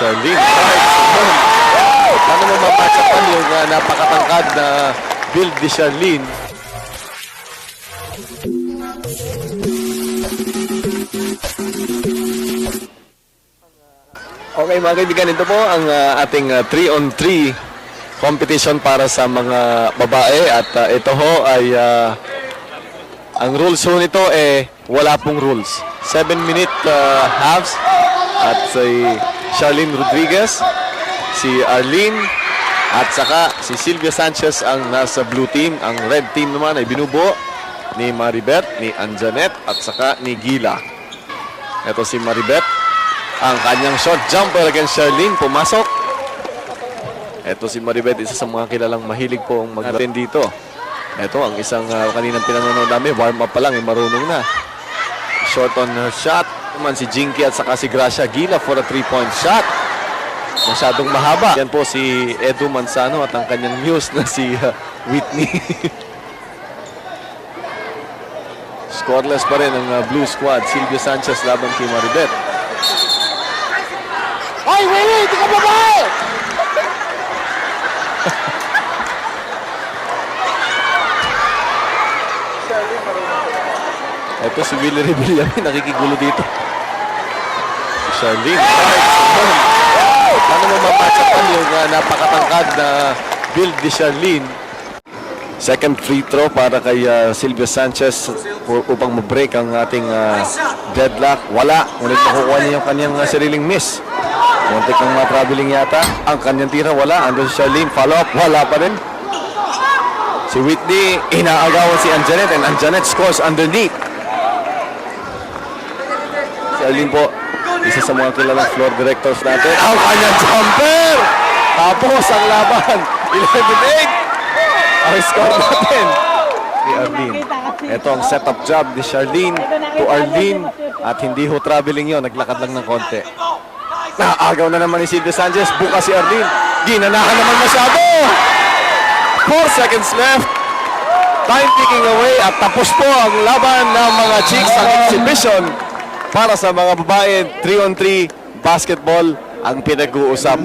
Charlene. Right. Paano mo mamatchapan yung uh, napakatangkad na build ni Charlene? Okay mga kaibigan, ito po ang uh, ating 3 on 3 competition para sa mga babae at uh, ito ho ay uh, ang rules ho nito eh wala pong rules. 7 minute uh, halves at si Charlene Rodriguez, si Arlene at saka si Silvia Sanchez ang nasa blue team. Ang red team naman ay binubuo ni Maribet, ni Anjanet at saka ni Gila. Ito si Maribet. Ang kanyang short jumper against Charlene pumasok. Ito si Maribet, isa sa mga kilalang mahilig po ang mag dito. Ito ang isang uh, kaninang pinanonood namin, warm up pa lang, eh, marunong na. Short on her shot. Naman si Jinky at saka si Gracia Gila for a three-point shot. Masyadong mahaba. Yan po si Edu Manzano at ang kanyang muse na si uh, Whitney. Scoreless pa rin ang uh, blue squad. Silvio Sanchez laban kay Maribet. Hoy, Willie! Di ka babae! Ito si Willie Rebillame, nakikigulo dito. Charlene. Right. Paano mo mamatchapan yung uh, napakatangkad na build ni Charlene? Second free throw para kay uh, Silvio Sanchez upang ma-break ang ating uh, deadlock. Wala. Ngunit makukuha niya yung kanyang uh, sariling miss. Muntik ng mga traveling yata. Ang kanyang tira, wala. Andun si Charlene, follow up, wala pa rin. Si Whitney, inaagawan si Anjanet and Anjanet scores underneath. Si Arlene po, isa sa mga kilalang floor directors natin. Ang kanyang jumper! Tapos ang laban, 11-8. Ang score natin ni Arlene. Ito ang setup job ni Charlene to Arlene at hindi ho traveling yon naglakad lang ng konti. Naagaw na naman ni Silvia Sanchez, bukas si Arlene. Ginanahan naman masyado! 4 seconds left. Time ticking away at tapos po ang laban ng mga chicks ang exhibition para sa mga babae 3 on 3 basketball ang pinag-uusapan.